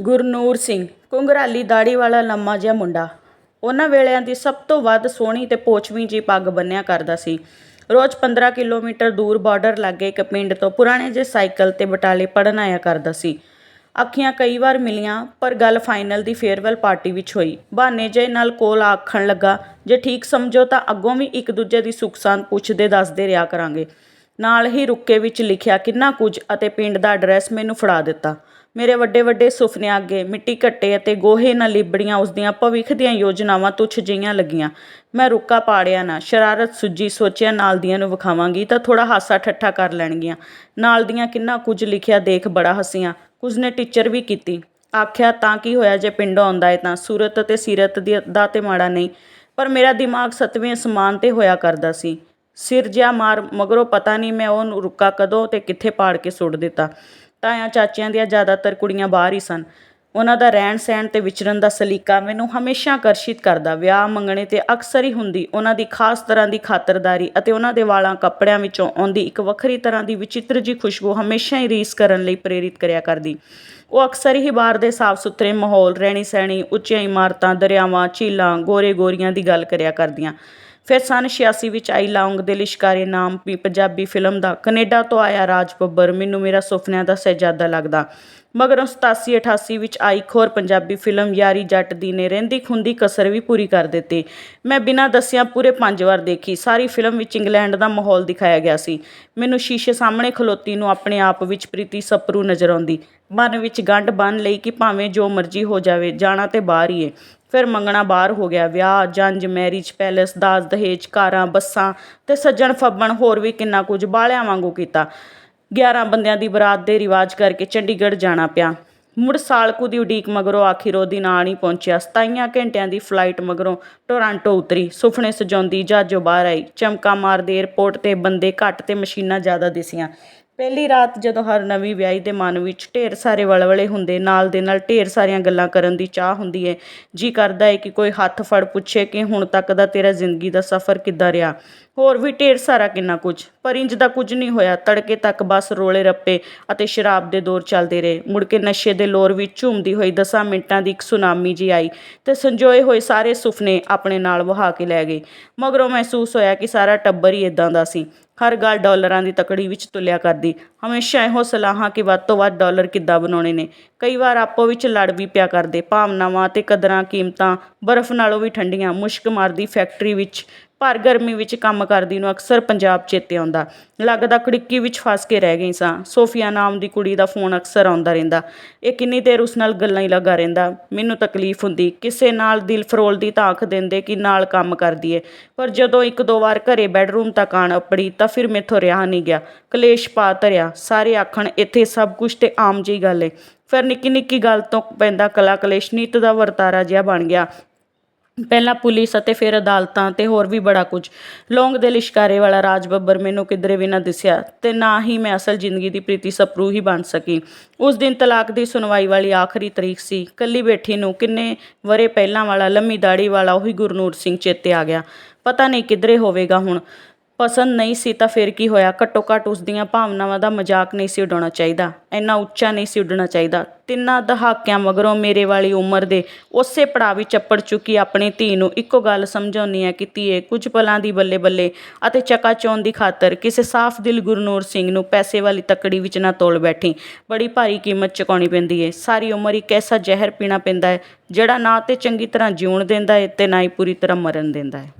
ਗੁਰਨੂਰ ਸਿੰਘ ਘੁੰਗਰਾਲੀ ਦਾੜੀ ਵਾਲਾ ਲੰਮਾ ਜਿਹਾ ਮੁੰਡਾ। ਉਹਨਾਂ ਵੇਲਿਆਂ ਦੀ ਸਭ ਤੋਂ ਵੱਧ ਸੋਹਣੀ ਤੇ ਪੋਚਵੀਂ ਜਿਹੀ ਪੱਗ ਬੰਨਿਆ ਕਰਦਾ ਸੀ। ਰੋਜ਼ 15 ਕਿਲੋਮੀਟਰ ਦੂਰ ਬਾਰਡਰ ਲਾਗੇ ਇੱਕ ਪਿੰਡ ਤੋਂ ਪੁਰਾਣੇ ਜਿਹੇ ਸਾਈਕਲ ਤੇ ਬਟਾਲੇ ਪੜ੍ਹਨ ਆਇਆ ਕਰਦਾ ਸੀ। ਅੱਖੀਆਂ ਕਈ ਵਾਰ ਮਿਲੀਆਂ, ਪਰ ਗੱਲ ਫਾਈਨਲ ਦੀ ਫੇਅਰਵੈਲ ਪਾਰਟੀ ਵਿੱਚ ਹੋਈ। ਬਹਾਨੇ ਜਿਹੇ ਨਾਲ ਕੋਲ ਆਖਣ ਲੱਗਾ, ਜੇ ਠੀਕ ਸਮਝੋ ਤਾਂ ਅੱਗੋਂ ਵੀ ਇੱਕ ਦੂਜੇ ਦੀ ਸੁੱਖ ਸਾਂਦ ਪੁੱਛਦੇ ਦੱਸਦੇ ਰਿਹਾ ਕਰਾਂਗੇ। ਨਾਲ ਹੀ ਰੁੱਕੇ ਵਿੱਚ ਲਿਖਿਆ, ਕਿੰਨਾ ਕੁਝ? ਅਤੇ ਪਿੰਡ ਦਾ ਐਡਰੈਸ ਮੈਨੂੰ ਫੜਾ ਦਿੱਤਾ। ਮੇਰੇ ਵੱਡੇ ਵੱਡੇ ਸੁਪਨਿਆਂ ਅੱਗੇ ਮਿੱਟੀ ਘੱਟੇ ਅਤੇ ਗੋਹੇ ਨਾਲ ਲਿਬੜੀਆਂ ਉਸਦੀਆਂ ਭਵਿੱਖ ਦੀਆਂ ਯੋਜਨਾਵਾਂ ਤੁੱਛ ਜਿਹੀਆਂ ਲੱਗੀਆਂ। ਮੈਂ ਰੁੱਕਾ ਪਾੜਿਆ ਨਾ, ਸ਼ਰਾਰਤ ਸੁੱਜੀ, ਸੋਚਿਆ ਨਾਲ ਦੀਆਂ ਨੂੰ ਵਿਖਾਵਾਂਗੀ ਤਾਂ ਥੋੜਾ ਹਾਸਾ ਠੱਠਾ ਕਰ ਲੈਣਗੀਆਂ। ਨਾਲ ਦੀਆਂ ਕਿੰਨਾ ਕੁਝ ਲਿਖਿਆ ਦੇਖ ਬੜਾ ਹੱਸੀਆਂ। ਕੁਝ ਨੇ ਟੀਚਰ ਵੀ ਕੀਤੀ। ਆਖਿਆ, ਤਾਂ ਕੀ ਹੋਇਆ ਜੇ ਪਿੰਡੋਂ ਆਉਂਦਾ ਏ ਤਾਂ? ਸੂਰਤ ਅਤੇ ਸੀਰਤ ਦੀ ਦਾ ਤੇ ਮਾੜਾ ਨਹੀਂ, ਪਰ ਮੇਰਾ ਦਿਮਾਗ ਸਤਵੇਂ ਅਸਮਾਨ ਤੇ ਹੋਇਆ ਕਰਦਾ ਸੀ। ਸਿਰ ਜਿਹਾ ਮਾਰ, ਮਗਰੋਂ ਪਤਾ ਨਹੀਂ ਮੈਂ ਉਹਨੂੰ ਰੁੱਕਾ ਕਦੋਂ ਤੇ ਕਿੱਥੇ ਪਾੜ ਕੇ ਸੁੱਟ ਦਿੱਤਾ। ਤਾਇਆਂ ਚਾਚਿਆਂ ਦੀਆਂ ਜ਼ਿਆਦਾਤਰ ਕੁੜੀਆਂ ਬਾਹਰ ਹੀ ਸਨ। ਉਹਨਾਂ ਦਾ ਰਹਿਣ ਸਹਿਣ ਤੇ ਵਿਚਰਨ ਦਾ ਸਲੀਕਾ ਮੈਨੂੰ ਹਮੇਸ਼ਾ ਆਕਰਸ਼ਿਤ ਕਰਦਾ। ਵਿਆਹ ਮੰਗਣੇ ਤੇ ਅਕਸਰ ਹੀ ਹੁੰਦੀ ਉਹਨਾਂ ਦੀ ਖਾਸ ਤਰ੍ਹਾਂ ਦੀ ਖਾਤਰਦਾਰੀ ਅਤੇ ਉਹਨਾਂ ਦੇ ਵਾਲਾਂ ਕੱਪੜਿਆਂ ਵਿੱਚੋਂ ਆਉਂਦੀ ਇੱਕ ਵੱਖਰੀ ਤਰ੍ਹਾਂ ਦੀ ਵਿਚਿੱਤਰ ਜੀ ਖੁਸ਼ਬੂ ਹਮੇਸ਼ਾ ਹੀ ਰੀਸ ਕਰਨ ਲਈ ਪ੍ਰੇਰਿਤ ਕਰਿਆ ਕਰਦੀ। ਉਹ ਅਕਸਰ ਹੀ ਬਾਹਰ ਦੇ ਸਾਫ਼ ਸੁਥਰੇ ਮਾਹੌਲ ਰਹਿਣੀ ਸਹਿਣੀ ਉੱਚੀਆਂ ਇਮਾਰਤਾਂ, ਦਰਿਆਵਾਂ, ਝੀਲਾਂ ਗੋਰੇ ਗੋਰੀਆਂ ਦੀ ਗੱਲ ਕਰਿਆ ਕਰਦੀਆਂ। ਫਿਰ ਸਨ 86 ਵਿੱਚ ਆਈ ਲੌਂਗ ਦੇ ਲਿਸ਼ਕਾਰੇ ਨਾਮ ਵੀ ਪੰਜਾਬੀ ਫਿਲਮ ਦਾ ਕੈਨੇਡਾ ਤੋਂ ਆਇਆ ਰਾਜ ਬੱਬਰ। ਮੈਨੂੰ ਮੇਰਾ ਸੁਪਨਿਆਂ ਦਾ ਸਹਿਜਾਦਾ ਲੱਗਦਾ। ਮਗਰੋਂ 87 88 ਵਿੱਚ ਆਈ ਖੋਰ ਪੰਜਾਬੀ ਫਿਲਮ ਯਾਰੀ ਜੱਟ ਦੀ ਨੇ ਰਹਿੰਦੀ ਖੁੰਦੀ ਕਸਰ ਵੀ ਪੂਰੀ ਕਰ ਦਿੱਤੀ। ਮੈਂ ਬਿਨਾਂ ਦੱਸਿਆ ਪੂਰੇ ਪੰਜ ਵਾਰ ਦੇਖੀ। ਸਾਰੀ ਫਿਲਮ ਵਿੱਚ ਇੰਗਲੈਂਡ ਦਾ ਮਾਹੌਲ ਦਿਖਾਇਆ ਗਿਆ ਸੀ। ਮੈਨੂੰ ਸ਼ੀਸ਼ੇ ਸਾਹਮਣੇ ਖਲੋਤੀ ਨੂੰ ਆਪਣੇ ਆਪ ਵਿੱਚ ਪ੍ਰੀਤੀ ਸਪਰੂ ਨਜ਼ਰ ਆਉਂਦੀ। ਮਨ ਵਿੱਚ ਗੰਢ ਬੰਨ ਲਈ ਕਿ ਭਾਵੇਂ ਜੋ ਮਰਜ਼ੀ ਹੋ ਜਾਵੇ, ਜਾਣਾ ਤੇ ਬਾਹਰ ਹੀ ਏ। ਫਿਰ ਮੰਗਣਾ ਬਾਹਰ ਹੋ ਗਿਆ ਵਿਆਹ ਜੰਜ ਮੈਰਿਜ ਪੈਲੇਸ ਦਾਜ ਦਹੇਜ, ਕਾਰਾਂ, ਬੱਸਾਂ ਤੇ ਸੱਜਣ ਫੱਬਣ ਹੋਰ ਵੀ ਕਿੰਨਾ ਕੁਝ ਬਾਲਿਆਂ ਵਾਂਗੂ ਕੀਤਾ। 11 ਬੰਦਿਆਂ ਦੀ ਬਰਾਤ ਦੇ ਰਿਵਾਜ ਕਰਕੇ ਚੰਡੀਗੜ੍ਹ ਜਾਣਾ ਪਿਆ। ਮੁੜ ਸਾਲਕੂ ਦੀ ਉਡੀਕ ਮਗਰੋਂ ਆਖਿਰ ਉਹਦੀ ਨਾਲ ਨਹੀਂ ਪਹੁੰਚਿਆ। 27 ਘੰਟਿਆਂ ਦੀ ਫਲਾਈਟ ਮਗਰੋਂ ਟੋਰਾਂਟੋ ਉਤਰੀ। ਸੁਪਨੇ ਸਜਾਉਂਦੀ ਜਹਾਜ਼ੋਂ ਬਾਹਰ ਆਈ। ਚਮਕਾ ਮਾਰਦੇ ਏਅਰਪੋਰਟ ਤੇ ਬੰਦੇ ਘੱਟ ਤੇ ਮਸ਼ੀਨਾਂ ਜ਼ਿਆਦਾ ਦਿਸੀਆਂ। ਪਹਿਲੀ ਰਾਤ ਜਦੋਂ ਹਰ ਨਵੀਂ ਵਿਆਹੀ ਦੇ ਮਨ ਵਿੱਚ ਢੇਰ ਸਾਰੇ ਵਲਵਲੇ ਹੁੰਦੇ, ਨਾਲ ਦੇ ਨਾਲ ਢੇਰ ਸਾਰੀਆਂ ਗੱਲਾਂ ਕਰਨ ਦੀ ਚਾਹ ਹੁੰਦੀ ਹੈ ਜੀ ਕਰਦਾ ਹੈ ਕਿ ਕੋਈ ਹੱਥ ਫੜ ਪੁੱਛੇ ਕਿ ਹੁਣ ਤੱਕ ਦਾ ਤੇਰਾ ਜ਼ਿੰਦਗੀ ਦਾ ਸਫ਼ਰ ਕਿੱਦਾਂ ਰਿਹਾ? ਹੋਰ ਵੀ ਢੇਰ ਸਾਰਾ ਕਿੰਨਾ ਕੁਝ। ਪਰ ਇੰਜ ਦਾ ਕੁਝ ਨਹੀਂ ਹੋਇਆ। ਤੜਕੇ ਤੱਕ ਬਸ ਰੋਲੇ ਰੱਪੇ ਅਤੇ ਸ਼ਰਾਬ ਦੇ ਦੌਰ ਚੱਲਦੇ ਰਹੇ। ਮੁੜ ਕੇ ਨਸ਼ੇ ਦੇ ਲੋਰ ਵਿੱਚ ਝੂਮਦੀ ਹੋਈ 10 ਮਿੰਟਾਂ ਦੀ ਇੱਕ ਸੁਨਾਮੀ ਜੀ ਆਈ ਤੇ ਸੰਜੋਏ ਹੋਏ ਸਾਰੇ ਸੁਪਨੇ ਆਪਣੇ ਨਾਲ ਵਹਾ ਕੇ ਲੈ ਗਏ। ਮਗਰੋਂ ਮਹਿਸੂਸ ਹੋਇਆ ਕਿ ਸਾਰਾ ਟੱਬਰ ਹੀ ਇਦਾਂ ਦਾ ਸੀ। ਹਰ ਗੱਲ ਡਾਲਰਾਂ ਦੀ ਤਕੜੀ ਵਿੱਚ ਤੁਲਿਆ ਕਰਦੀ। ਹਮੇਸ਼ਾ ਇਹੋ ਸਲਾਹਾਂ ਕਿ ਵੱਧ ਤੋਂ ਵੱਧ ਡਾਲਰ ਕਿੱਦਾਂ ਬਣਾਉਣੇ ਨੇ। ਕਈ ਵਾਰ ਆਪੋ ਵਿੱਚ ਲੜ ਵੀ ਪਿਆ ਕਰਦੇ। ਭਾਵਨਾਵਾਂ ਤੇ ਕਦਰਾਂ ਕੀਮਤਾਂ ਬਰਫ਼ ਨਾਲੋਂ ਵੀ ਠੰਡੀਆਂ। ਮੁਸ਼ਕ ਮਾਰਦੀ ਫੈਕਟਰੀ ਵਿੱਚ ਪਰ ਗਰਮੀ ਵਿੱਚ ਕੰਮ ਕਰਦੀ ਨੂੰ ਅਕਸਰ ਪੰਜਾਬ ਚੇਤੇ ਆਉਂਦਾ। ਲੱਗਦਾ ਖੜਿੱਕੀ ਵਿੱਚ ਫਸ ਕੇ ਰਹਿ ਗਈ ਸਾਂ। ਸੋਫੀਆ ਨਾਮ ਦੀ ਕੁੜੀ ਦਾ ਫੋਨ ਅਕਸਰ ਆਉਂਦਾ ਰਹਿੰਦਾ। ਇਹ ਕਿੰਨੀ ਦੇਰ ਉਸ ਨਾਲ ਗੱਲਾਂ ਹੀ ਲੱਗਾ ਰਹਿੰਦਾ। ਮੈਨੂੰ ਤਕਲੀਫ ਹੁੰਦੀ। ਕਿਸੇ ਨਾਲ ਦਿਲ ਫਰੋਲਦੀ ਤਾਂ ਆਖ ਦਿੰਦੇ ਕਿ ਨਾਲ ਕੰਮ ਕਰਦੀ ਏ। ਪਰ ਜਦੋਂ ਇੱਕ ਦੋ ਵਾਰ ਘਰੇ ਬੈੱਡਰੂਮ ਤੱਕ ਆਣ ਅਪੜੀ ਤਾਂ ਫਿਰ ਮੈਥੋਂ ਰਿਹਾ ਨਹੀਂ ਗਿਆ। ਕਲੇਸ਼ ਪਾ ਧਰਿਆ ਸਾਰੇ ਆਖਣ, ਇੱਥੇ ਸਭ ਕੁਝ ਤੇ ਆਮ ਜਿਹੀ ਗੱਲ ਏ। ਫਿਰ ਨਿੱਕੀ ਨਿੱਕੀ ਗੱਲ ਤੋਂ ਪੈਂਦਾ ਕਲਾ ਕਲੇਸ਼ ਨਿੱਤ ਦਾ ਵਰਤਾਰਾ ਜਿਹਾ ਬਣ ਗਿਆ। ਪਹਿਲਾਂ ਪੁਲਿਸ ਅਤੇ ਫਿਰ ਅਦਾਲਤਾਂ ਤੇ ਹੋਰ ਵੀ ਬੜਾ ਕੁਝ। ਲੌਂਗ ਦੇ ਲਿਸ਼ਕਾਰੇ ਵਾਲਾ ਰਾਜ ਬੱਬਰ ਮੈਨੂੰ ਕਿਧਰੇ ਵੀ ਨਾ ਦਿਸਿਆ ਤੇ ਨਾ ਹੀ ਮੈਂ ਅਸਲ ਜ਼ਿੰਦਗੀ ਦੀ ਪ੍ਰੀਤੀ ਸਪਰੂ ਹੀ ਬਣ ਸਕੀ। ਉਸ ਦਿਨ ਤਲਾਕ ਦੀ ਸੁਣਵਾਈ ਵਾਲੀ ਆਖਰੀ ਤਰੀਕ ਸੀ। ਕੱਲੀ ਬੈਠੀ ਨੂੰ ਕਿੰਨੇ ਵਰੇ ਪਹਿਲਾਂ ਵਾਲਾ ਲੰਮੀ ਦਾੜੀ ਵਾਲਾ ਉਹੀ ਗੁਰਨੂਰ ਸਿੰਘ ਚੇਤੇ ਆ ਗਿਆ। ਪਤਾ ਨਹੀਂ ਕਿਧਰੇ ਹੋਵੇਗਾ ਹੁਣ। ਪਸੰਦ ਨਹੀਂ ਸੀ ਤਾਂ ਫਿਰ ਕੀ ਹੋਇਆ? ਘੱਟੋ ਘੱਟ ਉਸ ਦੀਆਂ ਭਾਵਨਾਵਾਂ ਦਾ ਮਜ਼ਾਕ ਨਹੀਂ ਸੀ ਉਡਾਉਣਾ ਚਾਹੀਦਾ। ਇੰਨਾ ਉੱਚਾ ਨਹੀਂ ਸੀ ਉੱਡਣਾ ਚਾਹੀਦਾ। ਤਿੰਨਾਂ ਦਹਾਕਿਆਂ ਮਗਰੋਂ ਮੇਰੇ ਵਾਲੀ ਉਮਰ ਦੇ ਉਸੇ ਪੜਾਅ ਵਿੱਚ ਚੱਪੜ ਚੁੱਕੀ ਆਪਣੀ ਧੀ ਨੂੰ ਇੱਕੋ ਗੱਲ ਸਮਝਾਉਣੀ ਹੈ ਕਿ ਧੀਏ, ਕੁਝ ਪਲਾਂ ਦੀ ਬੱਲੇ ਬੱਲੇ ਅਤੇ ਚਕਾਚੌਂਧ ਦੀ ਖਾਤਰ ਕਿਸੇ ਸਾਫ਼ ਦਿਲ ਗੁਰਨੂਰ ਸਿੰਘ ਨੂੰ ਪੈਸੇ ਵਾਲੀ ਤੱਕੜੀ ਵਿੱਚ ਨਾ ਤੋਲ ਬੈਠੀ। ਬੜੀ ਭਾਰੀ ਕੀਮਤ ਚੁਕਾਉਣੀ ਪੈਂਦੀ ਏ। ਸਾਰੀ ਉਮਰ ਇੱਕ ਐਸਾ ਜ਼ਹਿਰ ਪੀਣਾ ਪੈਂਦਾ ਹੈ, ਜਿਹੜਾ ਨਾ ਤੇ ਚੰਗੀ ਤਰ੍ਹਾਂ ਜਿਉਣ ਦਿੰਦਾ ਏ ਤੇ ਨਾ ਹੀ ਪੂਰੀ ਤਰ੍ਹਾਂ ਮਰਨ ਦਿੰਦਾ ਹੈ